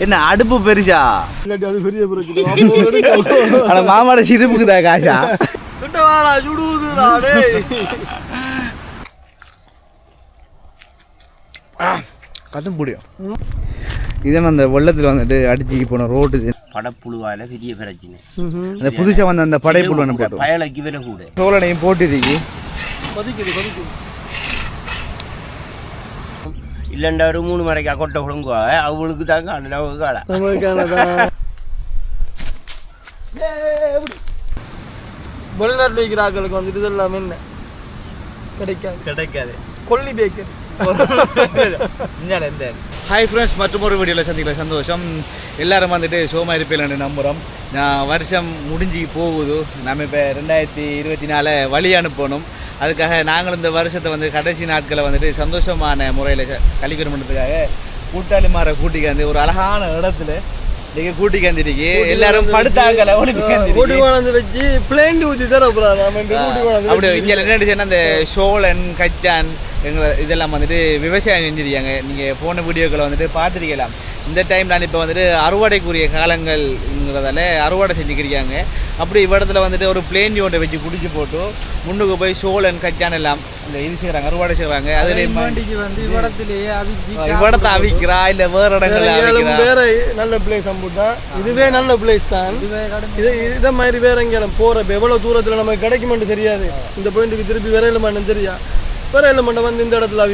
என்ன அடுப்பு பெருசா இல்லாட்டி அது பெரிய பிரச்சனை. மாமாட சிரிப்புக்கு தான் காசா வாடா கதும் முடியும் இதன் அந்த வெள்ளத்தில் வந்துட்டு அடிச்சு போன ரோடு இது? படப்புழுவால பெரிய பிரச்சனை. அந்த புதுசா வந்த அந்த போட்டோம். பயலைக்கு விலை கூட. சோழனையும் போட்டுருக்கு கொதிக்குது கொதிக்குது. இல்லைண்டா ஒரு மூணு மறைக்கா கொட்டை கொடுங்குவா அவளுக்கு தாங்க அண்ணன் காடா நமக்கானதான் வெளிநாட்டில் இருக்கிற ஆட்களுக்கு வந்துட்டு இது எல்லாமே என்ன? கிடைக்காது. கிடைக்காது. கொல்லி பேக்கர் ஹாய் ஃப்ரெண்ட்ஸ் மற்றும் ஒரு வீடியோவில் சந்திக்கல சந்தோஷம். எல்லாரும் வந்துட்டு சோமா இருப்பீங்கன்னு நம்புகிறோம் நான் வருஷம் முடிஞ்சு போகுது. நம்ம இப்போ ரெண்டாயிரத்தி இருபத்தி நாலு வழி அனுப்பணும். அதுக்காக நாங்களும் இந்த வருஷத்தை வந்து கடைசி நாட்களை வந்துட்டு சந்தோஷமான முறையில் கழிக்கணுன்றதுக்காக கூட்டாளிமாரை கூட்டிக்காந்து ஒரு அழகான இடத்துல நீங்கள் கூட்டிக்காந்துருக்கு எல்லாரும் படுத்தாங்கல கூட்டி கொண்டாந்து வச்சு பிளேன் ஊற்றி தர கூட்டி அப்படி இங்கே என்ன அந்த சோழன் கச்சான் எங்களை இதெல்லாம் வந்துட்டு விவசாயம் செஞ்சிருக்காங்க. நீங்கள் போன வீடியோக்களை வந்துட்டு பார்த்துருக்கலாம். இந்த டைம் நான் இப்போ வந்துட்டு அறுவடைக்குரிய காலங்கள்ங்கிறதால அறுவடை செஞ்சுக்கிருக்காங்க. அப்படி இவ்விடத்துல வந்துட்டு ஒரு பிளேன் ஒன்றை வச்சு குடிச்சு போட்டு முன்னுக்கு போய் சோழன் கச்சான் எல்லாம் இந்த இது செய்கிறாங்க அறுவடை செய்கிறாங்க அதுலேயும் வண்டிக்கு வந்து இவ்விடத்திலேயே இவ்விடத்தை அவிக்கிறா இல்லை வேறு அவிக்கிறா. வேற நல்ல பிளேஸ் அம்புட்டான் இதுவே நல்ல பிளேஸ் தான். இது இதை மாதிரி வேற எங்கேயும் போகிறப்ப எவ்வளோ தூரத்தில் நமக்கு கிடைக்குமென்று தெரியாது. இந்த பாயிண்ட்டுக்கு திருப்பி வேற இல்லைமான்னு வேற இல்லைமாண்ட வந்து இந்த இடத்துல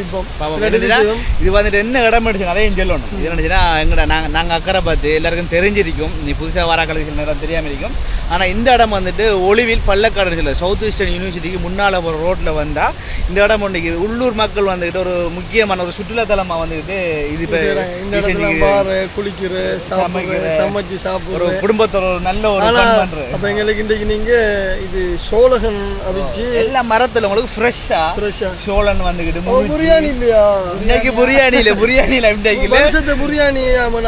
செய்வோம். இது வந்துட்டு என்ன இடம் அடிச்சு அதையும் சொல்லணும் இது என்னச்சுன்னா எங்கடா நாங்கள் நாங்கள் அக்கறை பார்த்து எல்லாருக்கும் தெரிஞ்சிருக்கும் நீ புதுசாக சில நேரம் தெரியாமல் இருக்கும் ஆனால் இந்த இடம் வந்துட்டு ஒளிவில் பள்ளக்காடு சவுத் ஈஸ்டர்ன் யூனிவர்சிட்டிக்கு முன்னால் ஒரு ரோட்டில் வந்தால் இந்த இடம் ஒன்றைக்கு உள்ளூர் மக்கள் வந்துக்கிட்டு ஒரு முக்கியமான ஒரு சுற்றுலாத்தலமாக வந்துக்கிட்டு இது இப்போ குளிக்கிற சமைக்கிற, சமைச்சு ஒரு சாப்பிடுற குடும்பத்தோட ஒரு நல்ல ஒரு அப்ப எங்களுக்கு இன்றைக்கு நீங்க இது சோழகன் அவிச்சு எல்லா மரத்தில் உங்களுக்கு ஃப்ரெஷ்ஷாக ஃப்ரெஷ்ஷா சோழன் முறிச்சு. பிரியாணி இல்லையா? இன்னைக்கு பிரியாணி இல்லை பிரியாணி இல்லை. வருஷத்தை பிரியாணி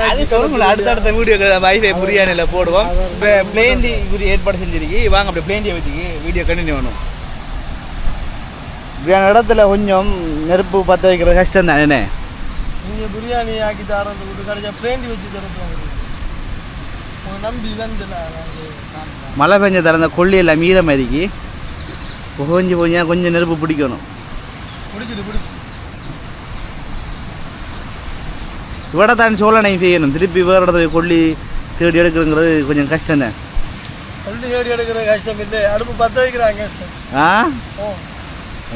அது சொல்லுங்களா அடுத்தடுத்த வீடியோ வைஃபை பிரியாணியில் போடுவோம். இப்போ பிளேண்டி இப்படி ஏற்பாடு செஞ்சிருக்கு. வாங்க அப்படியே பிளேண்டியை வச்சுக்கி வீடியோ கண்டினியூ பண்ணுவோம். இப்படியான இடத்துல கொஞ்சம் நெருப்பு பற்ற வைக்கிற கஷ்டம் தான் என்ன? நீங்க பிரியாணி ஆக்கி தரது விட்டு கடைசியா பிளேண்டி வச்சு தரப்போம் உங்க நம்பி வந்துல மழை பெஞ்ச திறந்த கொல்லியெல்லாம் மீற மாதிரிக்கு புகஞ்சு போஞ்சா கொஞ்சம் நெருப்பு பிடிக்கணும். பிடிச்சிட்டு பிடிச்சி இவட தான் சோழனை செய்யணும். திருப்பி வேறு இடத்துல கொல்லி தேடி எடுக்கிறங்கிறது கொஞ்சம் கஷ்டம் தான்? பள்ளி ஏடி எடுக்கிற கஷ்டம் இல்லை. அடுப்பு பத்த வைக்கிறாங்க கஷ்டம். ஆ?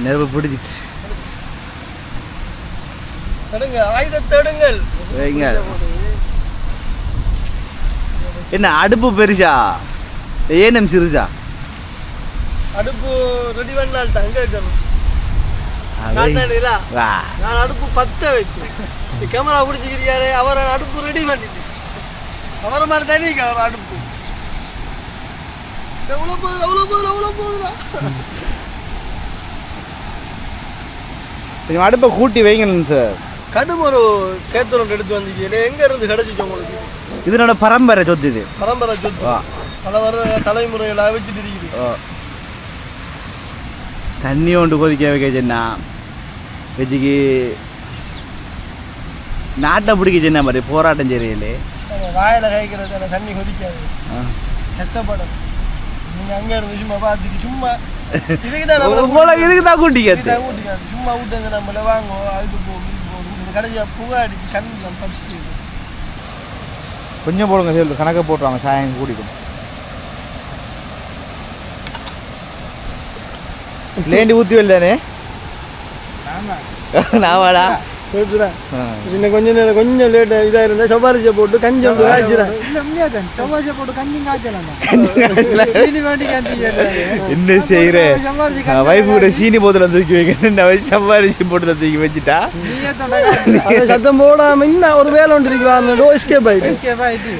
நெருப்பு பிடிச்சிட்டு. எடுங்க ஆயுதத்தை எடுங்கள். வைங்க. என்ன அடுப்பு பெருசா? ஏனம் சிறுசா? அடுப்பு ரெடி பண்ணால் அங்க இருக்கணும். நான் அடுப்பு பத்த வச்சு. கேமரா பிடிச்சிக்கிறியாரு அவர் அடுப்பு ரெடி பண்ணிட்டு. அவரை மாதிரி தனி அவர் அடுப்பு. எவ்வளோ போகுது எவ்வளோ போகுது எவ்வளோ போகுதுடா கொஞ்சம் அடுப்பை கூட்டி வைங்கணும் சார். கடும் ஒரு கேத்தரோடு எடுத்து வந்தீங்க எங்க இருந்து கிடைச்சிச்சு உங்களுக்கு? இதனோட பரம்பரை சொத்து இது. பரம்பரை சொத்து. பல வர தலைமுறைகளை வச்சுட்டு இருக்குது. தண்ணி ஒன்று கொதிக்க வைக்க சொன்னா வச்சுக்கு நாட்டை பிடிக்க சொன்ன மாதிரி போராட்டம் சரியில்லை வாயில கைக்கிறது எனக்கு தண்ணி கொதிக்காது. கஷ்டப்படும் நீங்க அங்க இருந்து சும்மா பார்த்துட்டு சும்மா இதுக்கு தான் இதுக்கு தான் கூட்டிக்காது இதுதான் ஊட்டிக்காது. சும்மா விட்டுங்க நம்மள வாங்குவோம் அது போகும் இது போகும் இந்த கடைசியா புகை அடிச்சு கண் பத்து கொஞ்சம் போடுங்க சொல்லு கணக்கை போட்டுருவாங்க சாயம் கூட்டிக்கும் லேண்டி ஊற்றி தானே? நான்? வாடா. கேட்குறேன் இன்னும் கொஞ்ச நேரம் கொஞ்சம் லேட் இதா இருந்தா சபாரிசை போட்டு கஞ்சி வந்து காய்ச்சிறேன். இல்ல முடியாதான் செவ்வாய் போட்டு கஞ்சி காய்ச்சலாம் என்ன செய்யற? சம்பாரிச்சு கஞ்சி வைஃப் கூட சீனி போத்துல தூக்கி வச்சு சம்பாரிச்சு போட்டுல தூக்கி வச்சுட்டா? சத்தம் போடாம இன்னும் ஒரு வேலை ஒன்று இருக்கு அந்த டோ எஸ்கேப் ஆயிட்டு. ஆயிட்டு.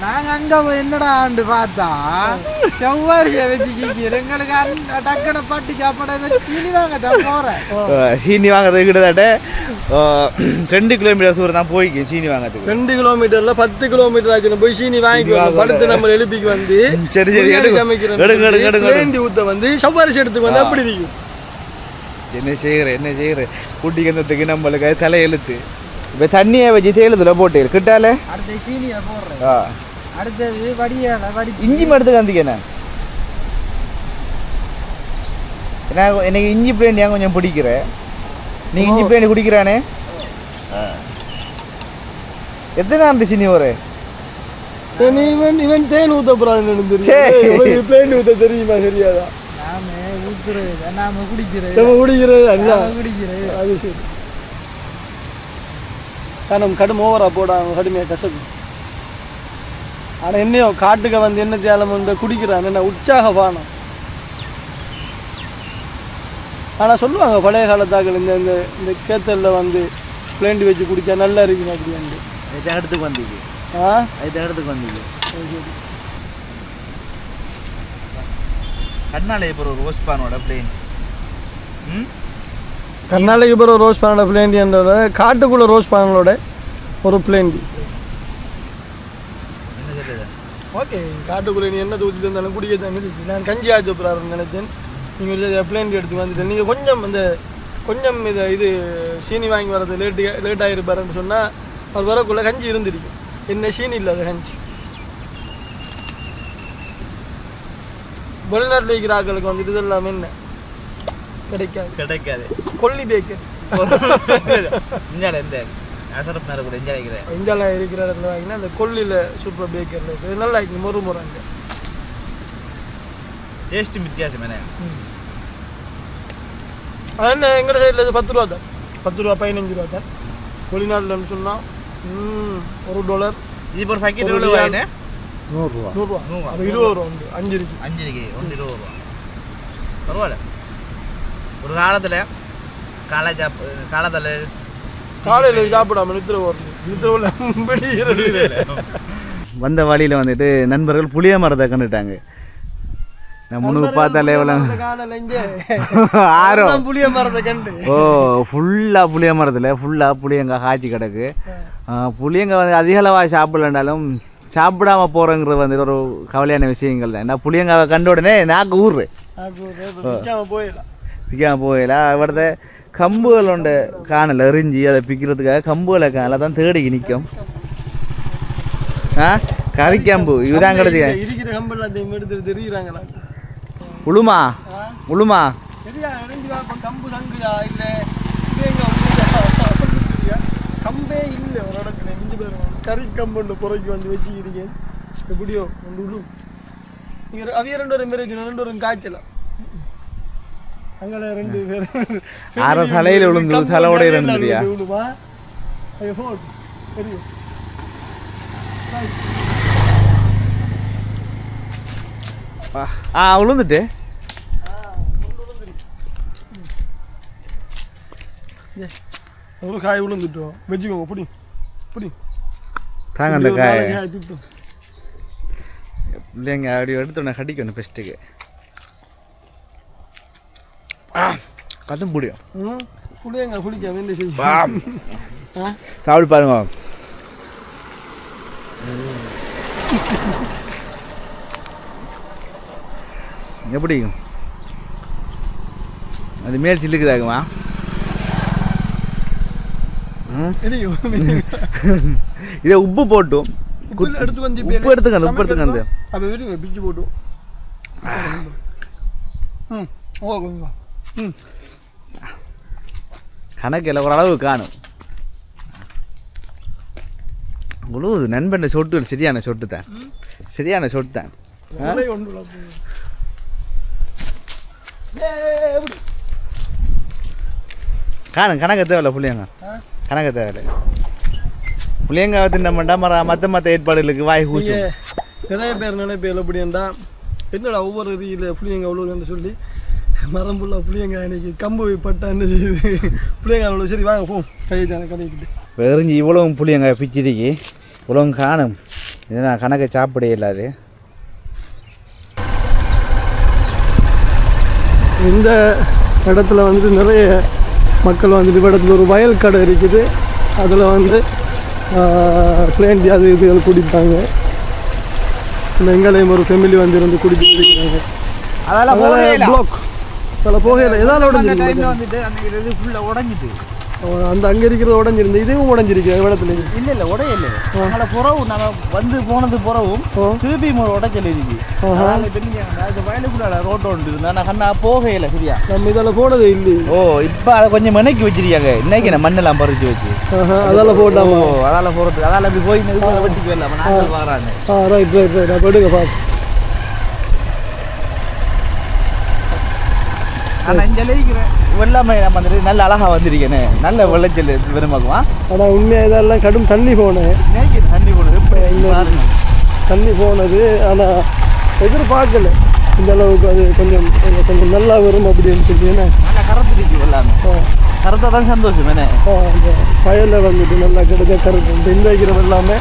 நாங்க அங்க என்னடா ஆண்டு பார்த்தா? செவ்வாரிய வச்சு கீக்கிற எங்களுக்கு டக்குனு பட்டு சாப்பாடு சீனி வாங்க தான் போறேன் சீனி வாங்குறது கிட்டத்தட்ட ரெண்டு கிலோமீட்டர் தூரம் தான் போய்க்கும் சீனி வாங்குறதுக்கு. ரெண்டு கிலோமீட்டர்ல பத்து கிலோமீட்டர் ஆச்சு. போய் சீனி வாங்கிக்குவோம் படுத்து நம்ம எழுப்பிக்கு வந்து. சரி, சரி. சமைக்கிறோம். வேண்டி ஊத்த வந்து சபாரிசு எடுத்துக்கு வந்து அப்படி இருக்கும் என்ன செய்யற என்ன செய்யற? கூட்டி கந்தத்துக்கு நம்மளுக்கு தலையெழுத்து. இப்போ தண்ணியை வச்சு தேழுதுல போட்டு கிட்டாலே? அடுத்த சீனியை போடுறேன். ஆ. அடுத்தது வடியால வடி இஞ்சி மடுத்து கந்திக்கண்ணே நான் எனக்கு இஞ்சி பிளேண்டி ஏன் கொஞ்சம் பிடிக்கிறேன். நீ இஞ்சி பிளேண்டி குடிக்கிறானே? எத்தனை ஆண்டு சினி ஒரு இவன் இவன் தேன் ஊத்த போறான்னு பிளேன் ஊத்த தெரியுமா தெரியாதா? நாம ஊத்துறது நாம குடிக்கிறது. குடிக்கிறது. அது சரி. காரணம் கடும் ஓவரா போடாம கடுமையாக கசக்கு ஆனா என்னையோ காட்டுக்கு வந்து என்ன வந்து குடிக்கிறான் என்ன உற்சாக பானம். ஆனா சொல்லுவாங்க பழைய காலத்தாக்கள் இந்த இந்த இந்த கேத்தல்ல வந்து பிளேண்டி வச்சு குடிச்சா நல்லா இருக்கும் அப்படின்னு இடத்துக்கு வந்தீங்க? ஆ? இடத்துக்கு வந்தீங்க. கண்ணாலே இப்போ ஒரு ரோஸ் பானோட பிளேன் ம்? கர்நாடக பிறகு ரோஸ் பானோட பிளேண்டின்றத காட்டுக்குள்ள ரோஸ் பானலோட ஒரு பிளேண்டி ஓகே காட்டுக்குள்ளே நீ என்ன தூத்தி தந்தாலும் குடிக்க தான் நான் கஞ்சி ஆச்சு போகிறாருன்னு நினைச்சேன். நீங்கள் ஒரு பிளேண்டி எடுத்து வந்துட்டேன். நீங்கள் கொஞ்சம் இந்த கொஞ்சம் இதை இது சீனி வாங்கி வர்றது லேட்டு லேட் ஆகிருப்பாருன்னு சொன்னால் அவர் வரக்குள்ளே கஞ்சி இருந்திருக்கு. என்ன சீனி இல்லாத கஞ்சி. வெளிநாட்டில் இருக்கிற ஆட்களுக்கு வந்துட்டு இது எல்லாமே என்ன? கிடைக்காது. கிடைக்காது. கொல்லி பேக்கர் இஞ்சால எந்த அசரப் நேரம் கூட இஞ்சால இருக்கிறேன் இந்தியாவில் இருக்கிற இடத்துல வாங்கினா அந்த கொல்லியில் சூப்பர் பேக்கரில் இருக்குது நல்லா இருக்கு மொறு மொறு அங்கே. டேஸ்ட் வித்தியாசம் என்ன? அது என்ன எங்கட சைடில் இது பத்து ரூபா தான். பத்து ரூபா பதினஞ்சு ரூபா தான். வெளிநாட்டில்னு சொன்னால் ஒரு டாலர் இது ஒரு பாக்கெட் எவ்வளோ ரியால். வாங்கினேன் நூறுரூவா நூறுரூவா இருபது ரூபா உண்டு அஞ்சு இருக்கு. அஞ்சு இருக்கு ஒன்று இருபது ரூபா. பரவாயில்ல. ஒரு காலத்தில் காலை சாப் காலத்தில் காலையில் சாப்பிடாம நித்திர வெளியே வந்த வழியில் வந்துட்டு நண்பர்கள் புளிய மரத்தை கண்டுட்டாங்க. நான் முன்னுக்கு பார்த்தாலே எவ்வளோ காணல இங்கே. ஆரோ நான் புளிய மரத்தை கண்டு. ஓ ஃபுல்லாக புளிய மரத்தில் ஃபுல்லாக புளியங்காய் காய்ச்சி கிடக்கு. புளியங்காய் வந்து அதிக அளவாக சாப்பிடலனாலும் சாப்பிடாம போகிறோங்கிறது வந்து ஒரு கவலையான விஷயங்கள் தான். ஏன்னா புளியங்காவை கண்ட உடனே நாக்கு ஊறு விற்காம போயிடலாம். பிக்காம போயில அவிடத்த கம்புகள் உண்டு காணல எறிஞ்சி அதை பிக்கிறதுக்காக கம்புகளை காணல தான் தேடி நிற்கும் ஆ கறிக்கம்பு இதுதான் கிடைச்சி இருக்கிற கம்பெல்லாம் எடுத்துட்டு தெரியுறாங்களா உளுமா உளுமா கம்பு தங்குதா இல்ல? கம்பே இல்லை ஒரு இடத்துல இஞ்சி பாருங்க கறி கம்பு புறக்கி வந்து வச்சுக்கிறீங்க எப்படியோ உழு நீங்க அவிய ரெண்டு ஒரு மேரேஜ் ரெண்டு ஒரு காய்ச்சலாம் அங்கே ரெண்டு பேர். அரை தலையில விழுந்து தலையோட போட்டு தெரியும் ஆ விழுந்துட்டு. ஒரு காய் விழுந்துட்டோம் வச்சுக்கோங்க புடி புடி. தாங்க அந்த காய. காய் இல்லைங்க அப்படி எடுத்தோடனே கடிக்கணும் பெஸ்ட்டுக்கு கதும் ம் புளியங்க குளிக்க என்ன செய்யும் ஆ சாப்பிட்டு பாருங்க எப்படி அது மேல் சில்லுக்குதாகுமா ம் தெரியும் இதை உப்பு போட்டும் உப்பு எடுத்து வந்து உப்பு எடுத்துக்கங்க உப்பு எடுத்துக்கங்க அப்போ விடுங்க பிச்சு போட்டு ம் ஓ கொஞ்சம் கணக்கில் ஓரளவு காணும். உழுவுது நண்பன் சொட்டு சரியான சொட்டு தான் சரியான சொட்டு தான்? காணும் கணக்கு தேவையில்ல புளியங்க? கணக்கு தேவையில்ல. புளியங்க தின்னமாட்டா மர மற்ற மற்ற ஏற்பாடுகளுக்கு வாய் கூச்சும். நிறைய பேர் நினைப்பேன் எப்படின்னா என்னடா ஒவ்வொரு ரீல புளியங்க அவ்வளோன்னு சொல்லி? மரம் ஃபுல்லாக புளியங்க இன்னைக்கு கம்பு பட்டா என்ன செய்யுது? புளியங்க அவ்வளோ சரி வாங்க போ. கையை தானே கடைக்கிட்டு வெறிஞ்சி இவ்வளவும் புளியங்க பிச்சிருக்கு. இவ்வளவும் காணும். இது நான் கணக்கை சாப்பிட இல்லாது. இந்த இடத்துல வந்து நிறைய மக்கள் வந்துட்டு இந்த இடத்துல ஒரு வயல் கடை இருக்குது. அதில் வந்து பிளேண்டி அது இதுகள் குடிப்பாங்க. இந்த எங்களையும் ஒரு ஃபேமிலி வந்து இருந்து குடிச்சிட்டு இருக்கிறாங்க. அதெல்லாம் பிளாக் அதில் போகையில் உடஞ்சிருக்கு டைமில் வந்துட்டு அந்த இது ஃபுல்லாக உடஞ்சிட்டு. அந்த அங்க இருக்கிறது உடஞ்சிருந்து இதுவும் உடஞ்சிருக்கு இடத்துல இல்ல இல்ல உடையல நாங்கள புறவு நாங்க வந்து போனது புறவும் திருப்பி உடைச்சல் இருக்கு. அந்த வயலுக்குள்ள ரோட் ஒன்று இருந்தா நான் கண்ணா போகையில சரியா? நம்ம இதால போனதே இல்லையே. ஓ இப்ப அதை கொஞ்சம் மணிக்கு வச்சிருக்காங்க இன்னைக்கு நான் மண்ணெல்லாம் பறிச்சு வச்சு? ஆஹா, அதால போட்டாமா? அதால போறதுக்கு அதால அப்படி போய் வெட்டிக்கு வரலாம் நாங்கள் வராங்க ஆ ரைட் ரைட் ரைட் அப்போ எடுங்க பாப்போம். ஆனா இங்க இருக்கிற வெள்ளாமை வந்துட்டு நல்ல அழகா வந்திருக்கேனே. நல்ல விளைச்சல் விரும்பக்குமா ஆனா உண்மையா இதெல்லாம் கடும் தண்ணி போனேன் தண்ணி பாருங்க. தண்ணி போனது ஆனா எதிர்பார்க்கல. இந்த அளவுக்கு அது கொஞ்சம் கொஞ்சம் நல்லா வரும் அப்படின்னு சொல்லி என்ன கறந்துருக்கு வெள்ளாமை. கறந்தா தான் சந்தோஷம் என்ன ஆ, அந்த வயல்ல வந்துட்டு நல்லா கிடைக்க கருத்து இந்த இந்த இருக்கிற எல்லாமே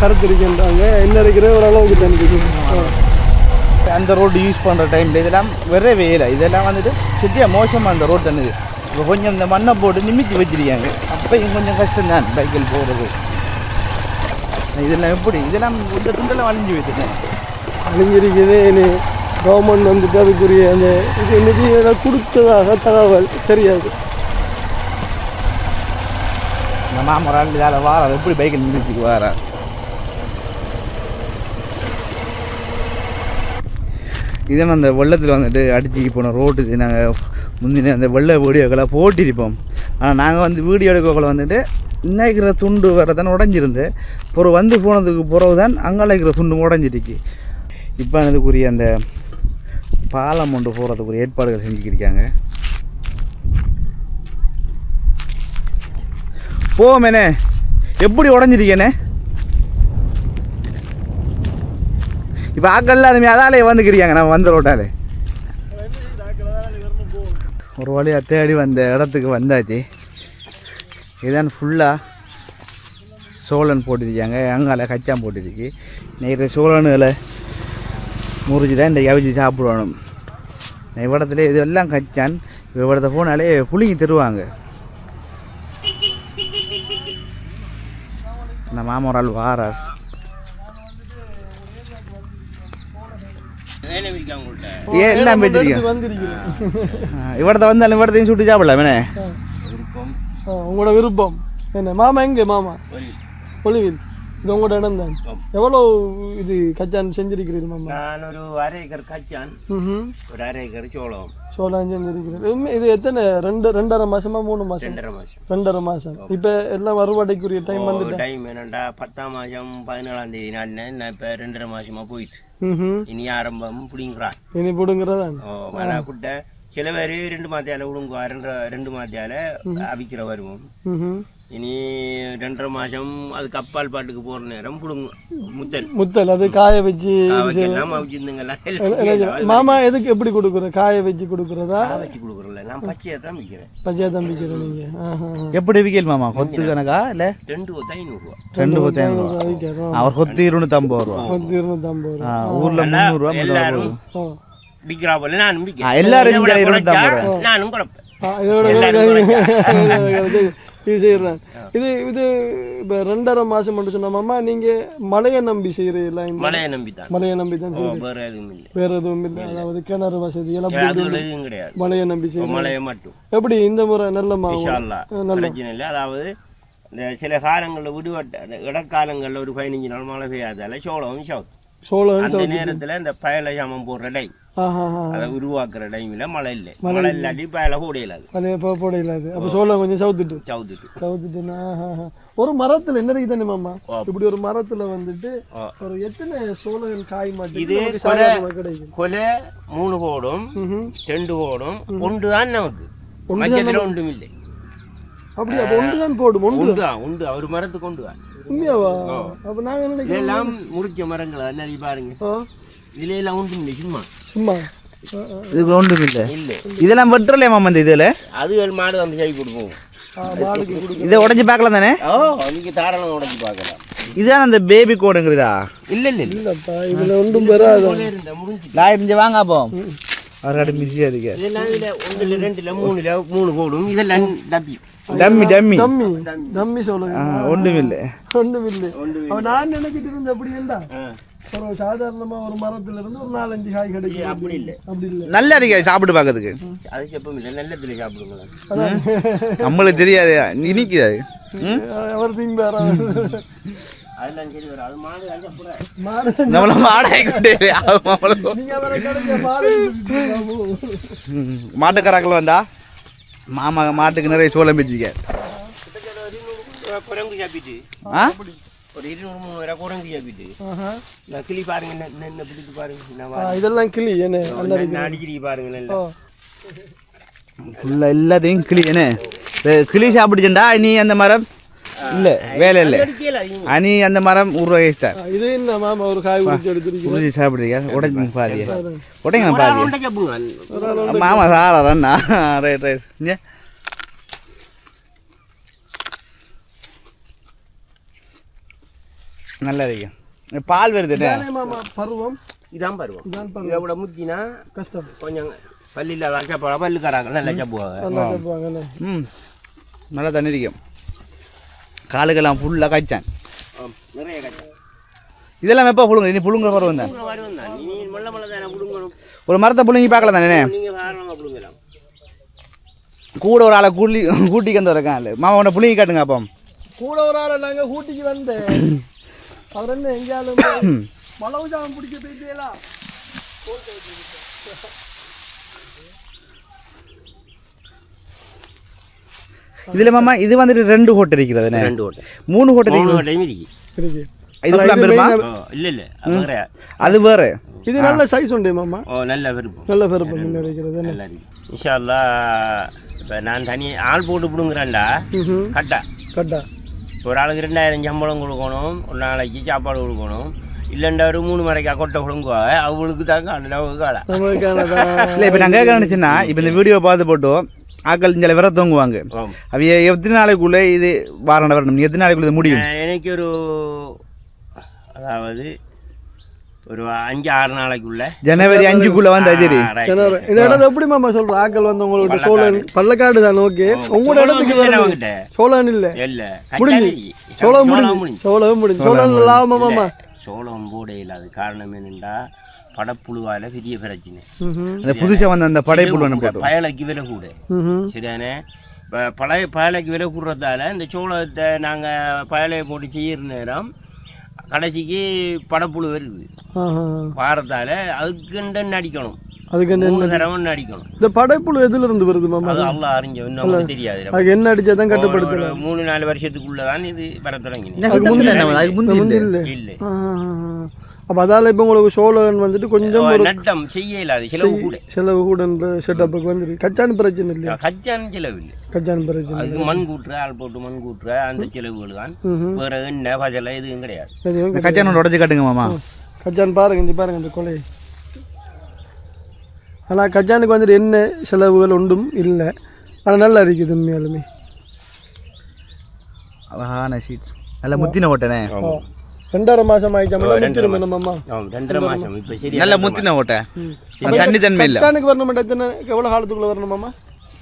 கருத்திருக்கின்றாங்க என்ன இருக்கிற ஓரளவுக்கு தண்ணி. அந்த ரோடு யூஸ் பண்ணுற டைமில் இதெல்லாம் வரவே இல்லை இதெல்லாம் வந்துட்டு சிட்டியாக மோசமாக அந்த ரோடு தண்ணுது இப்போ கொஞ்சம் இந்த மண்ணை போட்டு நிமித்தி வச்சிருக்காங்க. அப்பயும் கொஞ்சம் கஷ்டம் தான் பைக்கில் போகிறது இதெல்லாம் எப்படி? இதெல்லாம் இந்த துண்டெல்லாம் வளைஞ்சு வச்சுட்டேன் அழிஞ்சிருக்குது இனி. கவர்மெண்ட் வந்துட்டு அதுக்குரிய அந்த இது நிதி ஏதாவது கொடுத்ததாக தகவல் தெரியாது. இந்த மாமரம் இதால் வாரம் எப்படி பைக்கில் நிமித்திக்கு வாரா? இதெல்லாம் அந்த வெள்ளத்தில் வந்துட்டு அடிச்சு போனோம் ரோட்டு நாங்கள் முந்தின அந்த வெள்ள வீடியோக்களை போட்டிருப்போம். ஆனால் நாங்கள் வந்து வீடியோ எடுக்கக்குள்ள வந்துட்டு இன்னைக்கிற துண்டு வேறு தானே உடஞ்சிருந்து பிறகு வந்து போனதுக்கு பிறகு தான் அங்கே இருக்கிற துண்டு உடஞ்சிருக்கு இப்போ அதுக்குரிய அந்த பாலம் ஒன்று போகிறதுக்குரிய ஏற்பாடுகள் செஞ்சுக்கிருக்காங்க. போமேனே எப்படி உடஞ்சிருக்கேனே இப்போ ஆக்கள் எல்லாருமே அதாலே வந்துக்கிறியாங்க நம்ம வந்த ரோட்டாலே. ஒரு வழியாக தேடி வந்த இடத்துக்கு வந்தாச்சு. இதான் ஃபுல்லாக சோழன் போட்டிருக்காங்க. அங்கால கச்சான் போட்டிருக்கு. நேற்று சோழனுகளை முறிஞ்சு தான் இந்த கவிச்சு சாப்பிடணும். இவ்விடத்துல இதெல்லாம் கச்சான். இவ்விடத்தை போனாலே புளிங்கி தருவாங்க. இந்த மாமரால் வாரார் வேலை இருக்கா உங்கள்கிட்ட ஏன் எல்லாம் வந்திருக்கிறேன் இவடத்தை வந்தாலும் இவடத்தையும் சுட்டு சாப்பிடலாம் ஆ, உங்களோட விருப்பம். என்ன மாமா எங்க மாமா? ஒளிவில். இது உங்களோட இடம் தான். எவ்வளோ இது கச்சான் செஞ்சிருக்கிறீர் மாமா? நான் ஒரு அரை ஏக்கர் காய்ச்சான் ம் ஒரு அரை ஏக்கர் சோளம். சோளம் செஞ்சிருக்கிறீர் உண்மை இது எத்தனை? ரெண்டு ரெண்டரை மாசமா மூணு மாசம்? ரெண்டரை மாசம். ரெண்டரை மாசம். இப்போ எல்லாம் அறுவடைக்குரிய டைம் வந்துட்டு? டைம் என்னண்டா? பத்தாம் மாசம் பதினேழாம் தேதி நான் இப்போ ரெண்டரை மாசமா போயிட்டு. இனி ஆரம்பம் பிடிங்கிறான் இனி போடுங்கிறதா? மழை குட்டை சில பேர் ரெண்டு மாத்தியால விழுங்குவா ரெண்டரை ரெண்டு மாத்தியால அவிக்கிற வருவோம். இனி ரெண்டரை மாசம் அதுக்கு அப்பால் பாட்டுக்கு போற நேரம் பிடுங்கு முத்தல் முத்தல் அது காய வச்சு அவைக்கெல்லாம் அவிச்சிருந்துங்கெல்லாம் மாமா எதுக்கு எப்படி கொடுக்குற? காய வச்சு கொடுக்குறதா? வச்சு கொடுக்குறல நான் பச்சையை தான் விற்கிறேன் பச்சையா தம்பிக்கிற நீங்க. ஆஹா. எப்படி விக்கல் மாமா? கொத்து கணக்கா இல்லை? ரெண்டு கொத்து ஐநூறுரூவா ரெண்டு கொத்து விற்கிறோம் அவர் கொத்து இருநூத்தம்பது ரூபா. பத்து இருநூத்தம்பது ரூபா. ஆ, ஊர்ல முந்நூறுரூவா எல்லாரும். விற்கிறா போல நானும் விற்கிறேன் எல்லாரும் நானும் குறைப்பேன். இது செய்யறேன் இது இது இப்போ ரெண்டரை மாசம் மட்டும் சொன்னோமாமா நீங்க மழையை நம்பி செய்யறீங்களா இந்த மழையை நம்பி தான் மழையை நம்பி தான் வேற எதுவும் இல்லை. வேற எதுவும் இல்லை. அதாவது கிணறு வசதி எல்லாம் கிடையாது. மழையை நம்பி செய்யறீங்க மழையை மட்டும். எப்படி இந்த முறை நல்ல பிரச்சனை இல்லை. அதாவது இந்த சில காலங்களில் விடுவட்ட இடக்காலங்களில் ஒரு பதினஞ்சு நாள் மழை பெய்யாதால சோளம் சவுத் சோளம் அந்த நேரத்துல இந்த பயலை சாமம் போடுற ஆஹா. அதை உருவாக்குற டைம்ல மழை இல்லை. மழை இல்லாட்டி பயலை கூட இல்லாது அது எப்போ போட இல்லாது அப்போ சோளம் கொஞ்சம் சவுத்துட்டு. சவுத்துட்டு. சவுத்துட்டுனா ஆஹா, ஆஹா. ஒரு மரத்துல என்ன இருக்கு தானே மாமா. இப்படி ஒரு மரத்துல வந்துட்டு. ஒரு எத்தனை சோளங்கள் காய் மாட்டேங்குது இது கொலை- கொலை மூணு போடும். ரெண்டு போடும் ஒன்று தான் நமக்கு. ஒன்று மஞ்சத்தில் ஒன்றும் இல்லை. அப்படி அப்போ ஒன்று தான் போடும் ஒன்று. தான் உண்டு அவர் மரத்துக்கு கொண்டு வா உண்மையாவா? அப்ப நாங்க நினைக்கிறோம்? இதெல்லாம் முறிச்ச மரங்கள்? நிறைய பாருங்க. இதுல ஒன்றும் இல்லை சும்மா. சும்மா. இது ஒன்றும் இல்லை. இல்லை. இதெல்லாம் வெட்டுறலையா மாமா இந்த இதில்? அது மாடு வந்து கை கொடுக்கும். ஆ, மாடுக்கு கொடுக்க இதை உடஞ்சி பார்க்கலாம் தானே? ஓ தாராளம் உடச்சி பார்க்கலாம். இதுதான் அந்த பேபி கோடுங்கிறதா? இல்ல இல்ல இல்ல. இல்லப்பா இதுல ஒன்றும் பெறாது. நான் இருந்து வாங்க அப்போ. அவர்கிட்ட மிஸ்ஸியாக இருக்கு இதெல்லாம் இதுல ஒன்றுல ரெண்டுல மூணுல மூணு போடும் இதெல்லாம் டப்பி டம்மி டம்மி. தம்மி தம்மி சொல்லுங்க. ஒன்றும் இல்லை அவன் நான் நினைச்சிட்டு இருந்தேன் அப்படி இருந்தா ஒரு சாதாரணமா ஒரு மரத்துல இருந்து ஒரு நாலஞ்சு காய் கிடைக்கும் அப்படி இல்லை. அப்படி இல்லை. நல்லா இருக்கு சாப்பிட்டு பார்க்கறதுக்கு. அது செப்பம் இல்லை. நல்லத்தில் சாப்பிடுங்களேன் நம்மளுக்கு தெரியாது. இனிக்குது? அவர் திம்பாரா? அதெல்லாம் சரி வரும் அது மாடு அங்கே கூட. மாடு. நம்மள மாடாய் கொண்டு நீங்க அவரை கிடைச்ச மாடு மாட்டுக்காராக்கள் வந்தா? மாமா மாட்டுக்கு நிறைய சோளம் வச்சுக்க குரங்கு சாப்பிட்டு ஒரு இருநூறு மூணு வரை குரங்கு சாப்பிட்டு நான் கிளி பாருங்க. என்ன- பிடித்து பாருங்க இதெல்லாம் கிளி என்ன? அடிக்கிறீ பாருங்க நல்லா ஃபுல்லாக எல்லாத்தையும் கிளி என்ன? கிளி சாப்பிடுச்சுண்டா நீ அந்த மரம்? இல்லை வேலை இல்லை அனி அந்த மரம் சார் ஆ, இது என்ன மாமா ஒரு காய் உரிச்சு எடுத்துருக்கு உருவி சாப்பிடுறீங்க உடைஞ்சு பாதியா உடைங்க பாதியா மாமா சாரண்ணா ரைட் ரைட் இங்கே நல்லா இருக்கு பால் வருது பருவம் இதான் பருவம் இதான் பருவம் இதை விட முத்தினா கஷ்டம் கொஞ்சம் பல்லில் சாப்பிட பல்லுக்காராங்க நல்லா சாப்பிடுவாங்க நல்லா சாப்பிடுவாங்க என்ன ம் நல்லா தண்ணி இருக்கும் காலுக்கெல்லாம் ஃபுல்லாக காய்ச்சான். நிறைய கட்டம் இதெல்லாம் எப்போ புழுங்க? இனி புழுங்க பருவம் தான் ஒரு மரத்தை புழுங்கி பார்க்கலாம் தானே? நீங்கள் கூட ஒரு ஆளை கூட்டி கூட்டிக்கு வந்து இருக்கான் இல்லை மாமா உன்னை புழுங்கி காட்டுங்க அப்போ. கூட ஒரு ஆளை நாங்க கூட்டிக்கு வந்தேன். அவர் என்ன எங்கேயாலும் மளவு ஜாமம் பிடிக்க போயிட்டேலா? இதில் மாமா இது வந்துட்டு ரெண்டு ஹோட்டல் இருக்கிறதுனே ரெண்டு ஓட்டை மூணு ஹோட்டல் மூணு ஓட்டையும் இருக்கு. இதுக்குலாம் பெருமா? இல்லை இல்லை. அது வேற. அது வேறு. இது நல்ல சைஸ் உண்டு மாமா. ஓ நல்ல விருப்பம் நல்ல பெருப்பம் முன்னேறிக்கிறது என்ன நல்லா இருக்கு. இன்ஷா அல்லா இப்போ நான் தனி ஆள் போட்டு பிடுங்குறேன்டா. கட்டா. கட்டா. ஒரு ஆளுக்கு ரெண்டாயிரம் சம்பளம் கொடுக்கணும். ஒரு நாளைக்கு சாப்பாடு கொடுக்கணும். இல்லைண்டா ஒரு மூணு மறைக்கா கொட்டை கொடுங்குவாங்க அவங்களுக்கு தாங்க இல்லை இப்போ நாங்கள் கவனிச்சுன்னா இப்போ இந்த வீடியோ பார்த்து போட்டு ஆக்கள் இங்கே விர தூங்குவாங்க. அவைய எத்தனை நாளைக்குள்ளே இது வாரண வரணும் எத்தனை நாளைக்குள்ள இது முடியும்? எனக்கு ஒரு அதாவது ஒரு அஞ்சு ஆறு நாளைக்குள்ள. ஜனவரி அஞ்சுக்குள்ள வந்து சரி இந்த இடத்த எப்படி மாமா சொல்ற? ஆக்கள் வந்து உங்களோட சோழன் பள்ளக்காடு தான் ஓகே. உங்களோட சோளம் இடத்துக்கு. சோழன் இல்ல. இல்ல. முடிஞ்சு. சோழம் சோளம் முடிஞ்சு. சோழம் முடிஞ்சு. சோழன் லாபமா மாமா. சோளம் போட இல்லாத காரணம் என்னண்டா படப்புழுவால பெரிய பிரச்சனை. அந்த புதுசாக வந்த அந்த படைப்புழு பயலைக்கு விலை கூட. சரிதானே பழைய பயலைக்கு விலை கூடுறதால இந்த சோளத்தை நாங்கள் பயலையை போட்டு செய்யற நேரம் கடைசிக்கு படப்புழு வருது. வாரத்தால அதுக்குண்டு அடிக்கணும் அதுக்கு என்ன மூணு தடவை அடிக்கணும் இந்த படைப்புழு எதுல இருந்து வருது அது அல்லாஹ் அறிஞ்ச இன்னும் நமக்கு தெரியாது அதுக்கு என்ன அடிச்சாதான் ஒரு- கட்டுப்படுத்தல ஒரு மூணு நாலு வருஷத்துக்குள்ளதான் இது வர இல்ல இல்லை அப்ப அதால இப்ப உங்களுக்கு சோழன் வந்துட்டு கொஞ்சம் ஒரு நட்டம் செய்ய இல்லாது செலவு கூட. செலவு கூடன்ற செட்டப்புக்கு வந்துருக்கு கச்சான் பிரச்சனை இல்லையா? கச்சான செலவு இல்லை. கச்சான் பிரச்சனை அதுக்கு மண் கூட்டுற ஆள் போட்டு மண் கூட்டுற அந்த செலவுகள் தான். வேற எண்ணெய் பசலை எதுவும் கிடையாது. கச்சான் உடச்சி காட்டுங்க மாமா. கச்சான் பாருங்க இந்த பாருங்க இந்த கொலை. ஆனா கச்சானுக்கு வந்துட்டு என்ன செலவுகள் ஒன்றும் இல்லை. ஆனா நல்லா இருக்குது உண்மையாலுமே. அழகான ஷீட்ஸ் நல்ல முத்தின ஓட்டனே. ரெண்டரை மாசம். ரெண்டரை மாசம். இப்ப சரி நல்ல முத்தின ஓட்டை. தண்ணி தன்மை இல்லை கச்சானுக்கு வரணும் எவ்வளவு காலத்துக்குள்ள வரணுமாம்மா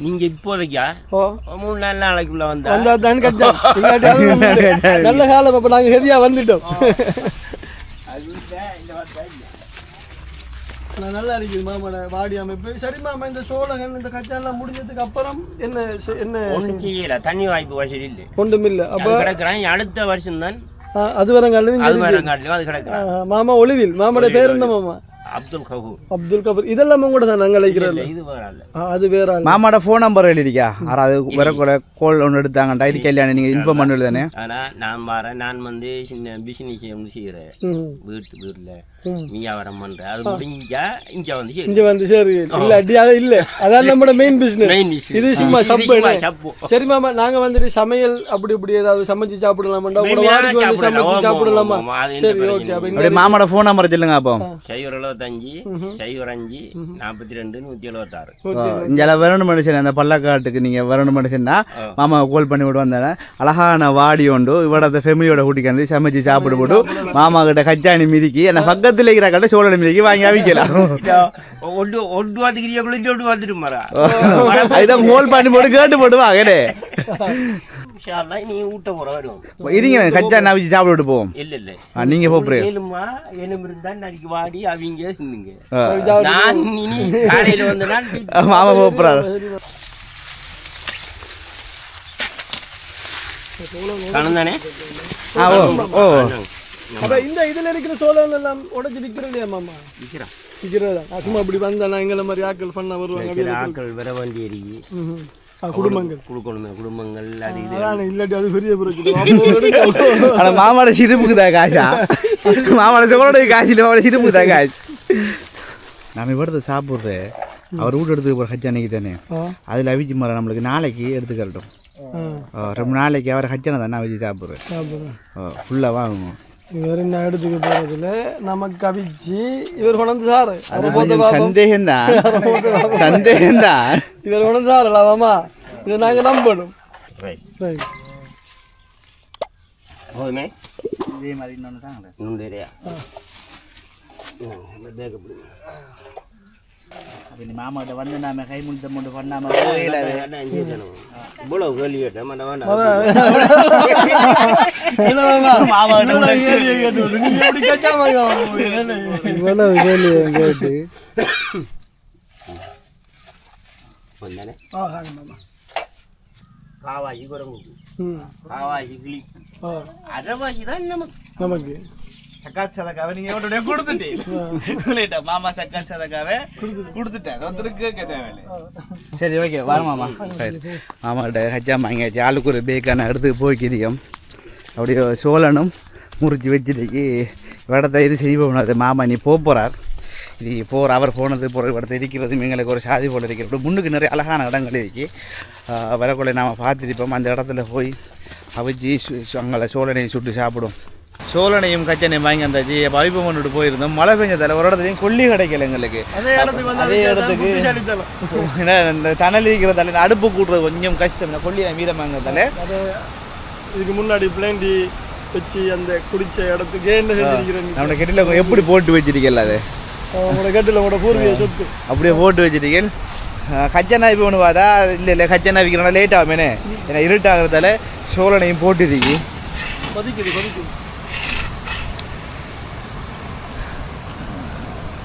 நீங்க இப்போதைக்கா? ஓ. மூணு நாலு நாளைக்குள்ள வந்தா? தான் நல்ல காலம் அப்ப நாங்க ஹெதியா வந்துட்டோம். நல்லா இருக்குது மாமாட வாடி அமைப்பு சரி மாமா இந்த சோழகன் இந்த கச்சான்லாம் முடிஞ்சதுக்கு அப்புறம் என்ன என்ன ஒன்றும் செய்யல. தண்ணி வாய்ப்பு வசதி இல்லை. ஒன்றுமில்ல அப்ப அது கிடக்குறான். அடுத்த வருஷம் தான் ஆ, அது வர கல்வி அது வேற காட்டிலும் அது கிடக்குறான் மாமா ஒளிவில் மாமாட பேர் என்ன மாமா? அப்துல் கபூர். அப்துல் கபூர். இதெல்லாம் கூட தான் நாங்கள் அழைக்கிறோம். இல்ல, இது வேற அது வேற மாமாட ஃபோன் நம்பர் எழுதிக்கா. யாராவது வர கூட கோல் ஒன்று எடுத்தாங்க. டைரி கல்யாணம் நீங்கள் இன்ஃபார்ம் பண்ணி தானே? ஆனா நான் வரேன். நான் வந்து சின்ன பிசினஸ் ம். வீட்டு வீட்டுல. வியாபாரம் பண்றேன் அது முடிஞ்சா இங்க வந்து செய்யறேன் இங்க வந்து சரி. இல்ல அடி அது இல்ல. அதான் நம்மட மெயின் பிசினஸ் Main business. இது சும்மா இது சப்பு சும்மா என்ன? சப்பு. சரி மாமா நாங்க வந்துட்டு சமையல் அப்படி இப்படி ஏதாவது சமைச்சு சாப்பிடலாமாண்டா? வாடிக்கு வந்து சாப்பிடலாம். சமைச்சு சரி ஓகே அப்ப அப்படியே இந்த மாமாட ஃபோன் நம்பர் சொல்லுங்க அப்போ. சைவர் எழுபத்தஞ்சு சைவர் அஞ்சு நாற்பத்தி ரெண்டு நூத்தி எழுபத்தாறு இங்கே வரணும் மனுஷன். அந்த பள்ளக்காட்டுக்கு நீங்கள் வரணும் மனுஷன்னா மாமா கால் பண்ணி விட்டு வந்தேன் அழகான வாடி உண்டு. இவட ஃபேமிலியோட கூட்டிக்காந்து சமைச்சு சாப்பிட்டு போட்டு மாமா கிட்ட கச்சாணி மிதிக்கி அந்த பக்கத்தில் இருக்கிற கட்ட சோழனை மிதிக்கி வாங்கி அவிக்கலாம் ஒன்று ஒன்று வந்துக்கிறியக்குள்ள ஒன்று வந்துட்டு மரா அதுதான் கோல் பண்ணி போட்டு கேட்டு போட்டு வாங்கடே இன்ஷால்லா நீ ஊட்ட போற வரும் இருங்க கச்சா நான் வச்சு சாப்பிட்டு போவோம் இல்ல இல்ல ஆ, நீங்க போப்புறீங்க ஏழுமா எலும்பு இருந்தா நாளைக்கு வாடி அவங்க தின்னுங்க ஆ. நான் இனி காலையில வந்து நான் மாமா போப்புறாரு கணந்தானே ஆ ஓ ஓ அப்ப இந்த இதுல இருக்கிற சோழன் எல்லாம் உடைச்சு இல்லையா மாமா? விற்கிறான் விக்கிறதா நான் சும்மா அப்படி வந்தா எங்களை மாதிரி ஆட்கள் பண்ண வருவாங்க. சில ஆட்கள் வர வேண்டி எரிக்கி ம்ஹும். ஆ, குடும்பங்கள். கொடுக்கணும் குடும்பங்கள் அது இது. அதான் இல்லாட்டி அது பெரிய பிரச்சனை. ஆனா மாமாட சிரிப்புக்கு தான் காசா? மாமாட சோழோட காசு இல்லை மாமாட சிரிப்புக்கு தான் காசு? நம்ம இவ்வளவு சாப்பிட்றேன் அவர் வீட்டு எடுத்துக்க போகிற ஹஜ் அன்னைக்கு தானே. அதில் அவிச்சு மரம் நம்மளுக்கு நாளைக்கு எடுத்துக்கட்டும் ரொம்ப நாளைக்கு அவர் ஹஜ்ஜனை தானே அவிச்சு சாப்பிடுறேன். ஃபுல்லாக வாங்குவோம் இவர் என்ன எடுத்துக்க போறதுல நமக்கு அவிச்சு இவர் கொண்டு சாரு அது கொஞ்சம் சந்தேகம்தான் சந்தேகம்தான் இவர் கொண்டு சாருல மாமா இதை நாங்க நம்பணும். போதுமே இதே மாதிரி இன்னொன்று பேக்க பிடிங்க அப்போ இந்த மாமாட்ட வந்து நாம கை முழுத்த மட்டும் பண்ணாமல் போயில அது இவ்வளவு கேள்வி கேட்டேன் இவ்வளவு கேள்வியை கேட்டு. காவாஜி குரங்கு ம். காவாஜி கிளி ஆ, அரவாஜி தான் நமக்கு நமக்கு சக்காத் சதக்காவை நீங்க உடனே கொடுத்துட்டீங்க. மாமா சக்காத் சதக்காவை கொடுத்துட்டேன் ஒருத்தருக்கு தேவையில்லை. சரி ஓகே வர மாமா. சரி. மாமாட்ட ஹஜ்ஜா வாங்கியாச்சு. ஆளுக்கு ஒரு பேக்கான எடுத்து போய்க்கிறியோம் அப்படியே சோழனும் முறிச்சு வச்சுட்டு இடத்த இது செய்வோம் அது மாமா நீ போக போகிறார் இது போகிற அவர் போனது போகிற இடத்த இருக்கிறது எங்களுக்கு ஒரு சாதி போல இருக்கிறது. முன்னுக்கு நிறைய அழகான இடங்கள் இருக்கு. வரக்குள்ள நாம் பார்த்துருப்போம். அந்த இடத்துல போய் அவிச்சு சு- சு- அங்கே சோழனை சுட்டு சாப்பிடுவோம். சோழனையும் கச்சனையும் வாங்கி வந்தாச்சு. பவிப்பம் கொண்டுட்டு போயிருந்தோம். மழை பெஞ்சதால ஒரு இடத்துலையும் கொல்லி கிடைக்கல எங்களுக்கு. அதே இடத்துக்கு இந்த தணல் இருக்கிறதால அடுப்பு கூட்டுறது கொஞ்சம் கஷ்டம். இந்த கொல்லியை மீதமாங்கிறதால அது இதுக்கு முன்னாடி பிளேண்டி வச்சு அந்த குடிச்ச இடத்துக்கு என்ன செஞ்சிருக்கிறேன் கெட்டில் எப்படி போட்டு வச்சிருக்கல அது? உங்களோட கட்டில உங்களோட பூர்வீக சொத்து. அப்படியே போட்டு வச்சிருக்கீங்க. கச்சனா இப்போ ஒன்று பார்த்தா இல்லை இல்லை கச்சனா விற்கிறனால லேட் ஆகுமேனே. ஏன்னா இருட்டாகிறதால சோழனையும் போட்டுருக்கு கொதிக்குது கொதிக்குது.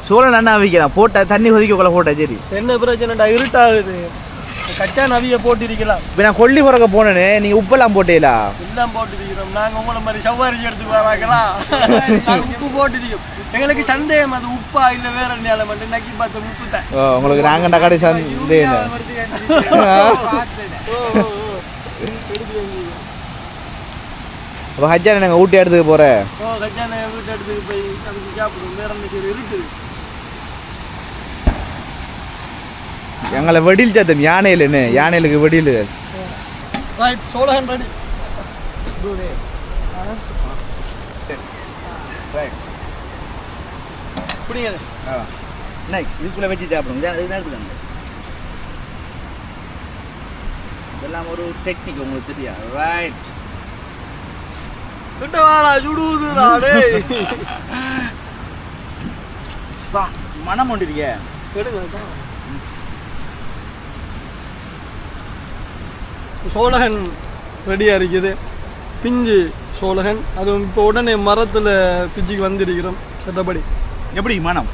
சோழன் அண்ணா விற்கிறான் போட்டா தண்ணி கொதிக்கக்குள்ள போட்டா சரி. என்ன பிரச்சனைடா? இருட்டாகுது. கச்சா நவிய போட்டிருக்கலாம். இப்போ நான் கொல்லி பிறக்க போனேனே நீங்கள் உப்பெல்லாம் போட்டீங்களா? எல்லாம் போட்டிருக்கிறோம். நாங்க உங்களை மாதிரி சவாரிச்சு எடுத்து வராங்களா? உப்பு போட்டிருக்கோம். எங்களுக்கு சந்தேகம் அது உப்பா இல்ல வேற நிலம் மட்டும் நக்கி பார்த்து உப்பு தான் ஓ, உங்களுக்கு நாங்கள் கடை சந்தே அப்போ ஹஜ்ஜான நாங்கள் ஊட்டி இடத்துக்கு போகிறேன் ஓ கச்சான வீட்டு எடுத்துக்கு போய் அதுக்கு சாப்பிடுவோம். வேற என்ன சரி இருக்குது. எங்களை வெடில் சத்தம் யானையிலன்னு. யானைகளுக்கு வெடில் ரைட் சோழன் ரெடி பிடிங்க என்ன இதுக்குள்ளே வச்சு சாப்பிடுங்க எடுத்துக்காங்க. இதெல்லாம் ஒரு டெக்னிக் உங்களுக்கு தெரியா? ரைட் கிட்ட வாடா சுடுதுடா டேய். வா மனம் ஒன்று இருக்கே எடுங்க சோழகன் ரெடியாக இருக்குது. பிஞ்சு சோழகன் அதுவும் இப்போ உடனே மரத்தில் பிஞ்சுக்கு வந்திருக்கிறோம். சட்டப்படி. எப்படி மனம்?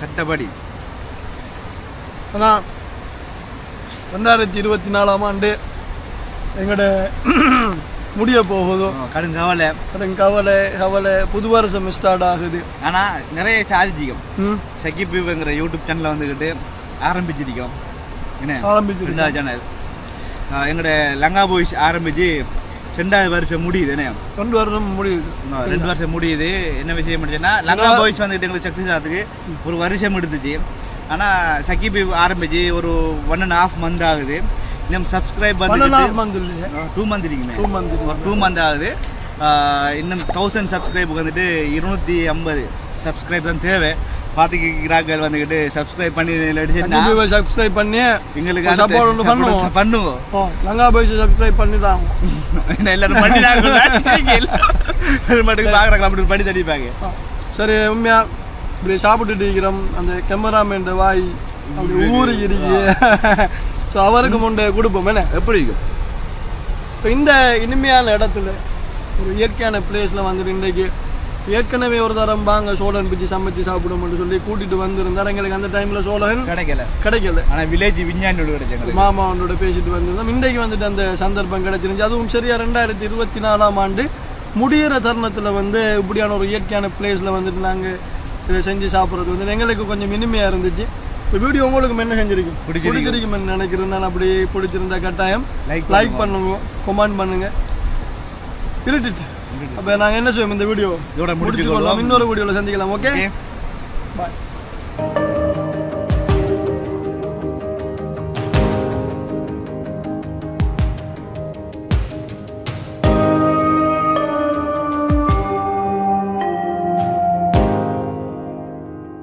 சட்டப்படி. ஆனால் ரெண்டாயிரத்தி இருபத்தி நாலாம் ஆண்டு எங்களோட முடிய போகுதோ? கடும் கவலை. எனக்கு கவலை கவலை. புது வருஷம் ஸ்டார்ட் ஆகுது. ஆனால் நிறைய சாதிச்சிக்கும் சகிப்புங்கிற யூடியூப் சேனலை வந்துக்கிட்டு ஆரம்பிச்சிருக்கோம். என்ன. ரெண்டாவது சேனல் எங்களோட லங்கா பாய்ஸ் ஆரம்பிச்சு ரெண்டாவது வருஷம் முடியுது என்ன? ரெண்டு வருஷம் முடியுது. ரெண்டு வருஷம் முடியுது. என்ன விஷயம் முடிச்சுன்னா லங்கா பாய்ஸ் வந்துட்டு எங்களுக்கு சக்ஸஸ் ஆகிறதுக்கு ஒரு வருஷம் எடுத்துச்சு. ஆனால் சகிபி ஆரம்பிச்சு ஒரு ஒன் அண்ட் ஹாஃப் மந்த் ஆகுது. இன்னும் சப்ஸ்கிரைப் வந்து டூ மந்த் இருக்குமே. டூ மந்த் டூ மந்த் ஆகுது. இன்னும் தௌசண்ட் சப்ஸ்கிரைபுக்கு வந்துட்டு இருநூற்றி ஐம்பது சப்ஸ்கிரைப் தான் தேவை. பார்த்துக்கிறாக்கள் வந்துக்கிட்டு சப்ஸ்கிரைப் பண்ணி அடிச்சுன்னா சப்ஸ்கிரைப் பண்ணி எங்களுக்கு ஒண்ணு பண்ணுவோம். பண்ணுவோம் லங்கா பாய்ஸ் சப்ஸ்கிரைப் பண்ணிட்டாங்க எல்லாரும் பண்ணிட்டாங்க மட்டும் பார்க்குறாங்க அப்படி பண்ணி தடிப்பாங்க சரி உண்மையா? இப்படி சாப்பிட்டுட்டு இருக்கிறோம். அந்த கேமராமேன் வாய் அப்படி இருக்கு ஸோ அவருக்கு முண்டை கொடுப்போம் என்ன? எப்படி இப்போ இந்த இனிமையான இடத்துல ஒரு இயற்கையான பிளேஸில் வந்துட்டு இன்றைக்கு ஏற்கனவே ஒரு தரம் வாங்க சோழன் பிச்சு சமைச்சு சாப்பிடும்னு சொல்லி கூட்டிட்டு வந்திருந்தார். எங்களுக்கு அந்த டைமில் சோழன் கிடைக்கல. கிடைக்கல. ஆனால் வில்லேஜ் விஞ்ஞானியோட கிடைச்சாங்க மாமா அவனோட பேசிட்டு வந்திருந்தோம். இன்றைக்கு வந்துட்டு அந்த சந்தர்ப்பம் கிடைச்சிருந்துச்சு. அதுவும் சரியா ரெண்டாயிரத்தி இருபத்தி நாலாம் ஆண்டு முடியிற தருணத்தில் வந்து இப்படியான ஒரு இயற்கையான பிளேஸில் வந்துட்டு நாங்கள் இதை செஞ்சு சாப்பிட்றது வந்து எங்களுக்கு கொஞ்சம் இனிமையாக இருந்துச்சு. இந்த வீடியோ உங்களுக்கு என்ன செஞ்சிருக்கும்? பிடிச்சிருக்கும். நினைக்கிறேன். நான் அப்படி பிடிச்சிருந்தா கட்டாயம். Like லைக் பண்ணுங்க. கமெண்ட் பண்ணுங்க. இருட்டுட்டு அப்போ நாங்கள் என்ன செய்வோம் இந்த வீடியோ இதோட முடிச்சுக்கொள்ளலாம் இன்னொரு வீடியோவில் சந்திக்கலாம் ஓகே Okay. பாய்